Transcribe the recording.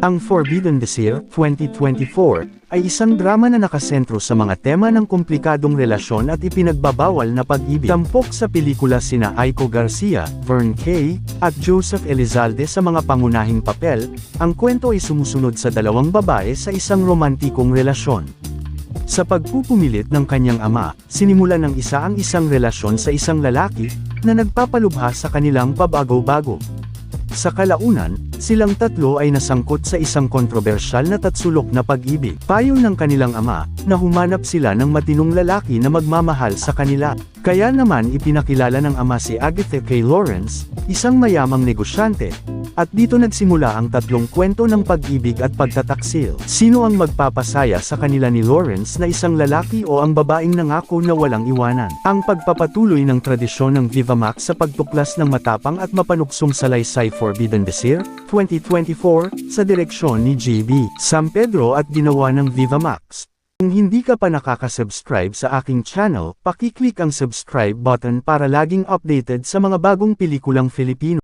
Ang Forbidden Desire 2024 ay isang drama na nakasentro sa mga tema ng komplikadong relasyon at ipinagbabawal na pag-ibig. Tampok sa pelikula sina Aiko Garcia, Vern Kay, at Joseph Elizalde sa mga pangunahing papel, ang kwento ay sumusunod sa dalawang babae sa isang romantikong relasyon. Sa pagpupumilit ng kanyang ama, sinimulan ng isa ang isang relasyon sa isang lalaki, na nagpapalubha sa kanilang pabago-bago. Sa kalaunan, silang tatlo ay nasangkot sa isang kontrobersyal na tatsulok na pag-ibig. Payo ng kanilang ama, na humanap sila ng matinong lalaki na magmamahal sa kanila. Kaya naman ipinakilala ng ama si Agatha K. Lawrence, isang mayamang negosyante, at dito nagsimula ang tatlong kwento ng pag-ibig at pagtataksil. Sino ang magpapasaya sa kanila ni Lawrence na isang lalaki o ang babaeng nangako na walang iwanan? Ang pagpapatuloy ng tradisyon ng Viva Max sa pagtuklas ng matapang at mapanuksong salaysay Forbidden Desire, 2024, sa direksyon ni JB San Pedro at ginawa ng Viva Max. Kung hindi ka pa nakaka-subscribe sa aking channel, pakiclick ang subscribe button para laging updated sa mga bagong pelikulang Filipino.